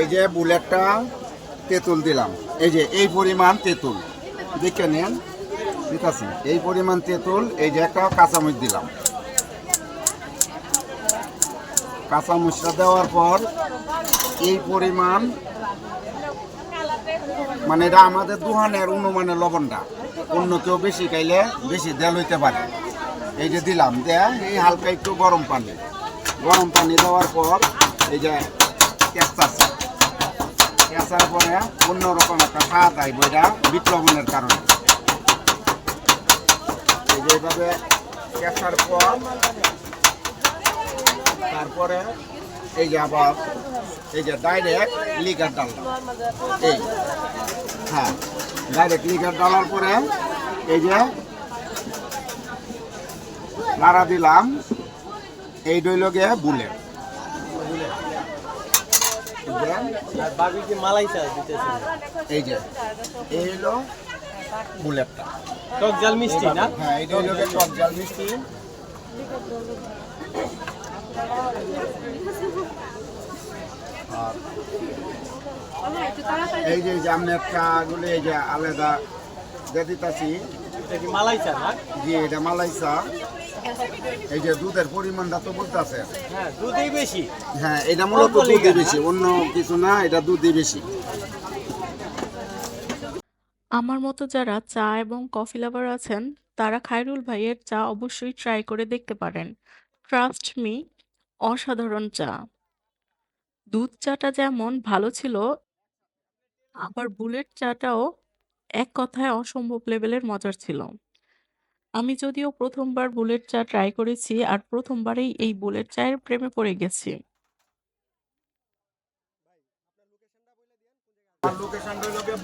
এই যে বুলেটটা তেঁতুল দিলাম। এই যে, এই পরিমাণ তেঁতুল। দেখে নেন। ঠিক আছে? এই পরিমাণ তেঁতুল, এই যে একটা কাঁচামরিচ দিলাম। কাঁচামরিচটা দেওয়ার পর এই পরিমাণ মানে এটা আমাদের দুহানের অনুমানের লবণটা। অন্য কেউ বেশি খাইলে বেশি দেল হইতে পারে। এই যে দিলাম, দেয়া, এই হালকা একটু গরম পানি। গরম পানি দেওয়ার পর এই যে কেঁচাচ্ছে কেঁচার পরে অন্যরকম একটা স্বাদ আইব এটা বিট লবণের কারণে এইভাবে কেঁচার পর তারপরে এই যে আবার, এই যে ডাইরেক্ট লিকার ডাললাম এই হ্যাঁ ডাইরেক্ট লিকার ডালার পরে এই যে নাড়া দিলাম, এই ডইল গিয়ে আর মালাই দিতেছে। এই যে এই হলো বুলেটটা টক জাল মিষ্টি না? হ্যাঁ হলো টক জাল মিষ্টি। এই যে এই যে আপনার চাগুলো এই যে আলাদা দিয়ে দিতাছি এটা কি মালাই চা না? যে এটা মালাই চা এই যে দুধের পরিমাণটা তো বলতেছে হ্যাঁ দুধই বেশি। হ্যাঁ এটা মূলত দুধই বেশি অন্য কিছু না এটা দুধই বেশি। আমার মতো যারা চা এবং কফি লাভার আছেন তারা খায়রুল ভাইয়ের চা অবশ্যই ট্রাই করে দেখতে পারেন। ট্রাস্ট মি অসাধারণ চা। দুধ চাটা যেমন ভালো ছিল আবার বুলেট চাটাও এক কথায় অসম্ভব লেভেলের মজার ছিল। আমি যদিও প্রথমবার বুলেট চা ট্রাই করেছি আর প্রথমবারেই এই বুলেট চায়ের প্রেমে পড়ে গেছি।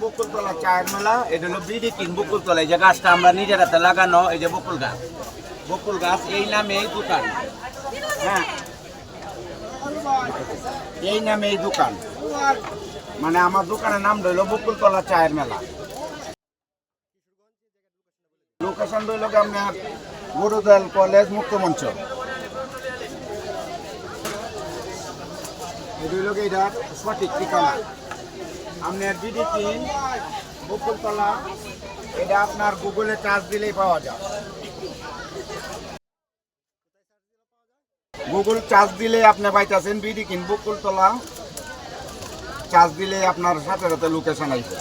বকুলতলা চায়ের মেলা, এটা হলো বকুলতলা। এই যে গাছটা আমরা লাগানো, এই যে বকুল গাছ। বকুল গাছ, এই দোকান। হ্যাঁ। এই দোকান। মানে আমার দোকানের নাম রইল বকুলতলা চায়ের মেলা। রইল গিয়ে আপনার কলেজ মুক্তমঞ্চ এটা হইল এটার সঠিক ঠিকানা। আপনার বিডি কিং বকুলতলা, এটা আপনার গুগলে চার্জ দিলেই পাওয়া যায়। গুগল চার্জ দিলে আপনি পাইতেছেন বিডি কিং বকুলতলা। চার্জ দিলে আপনার সাথে সাথে লোকেশন আসবে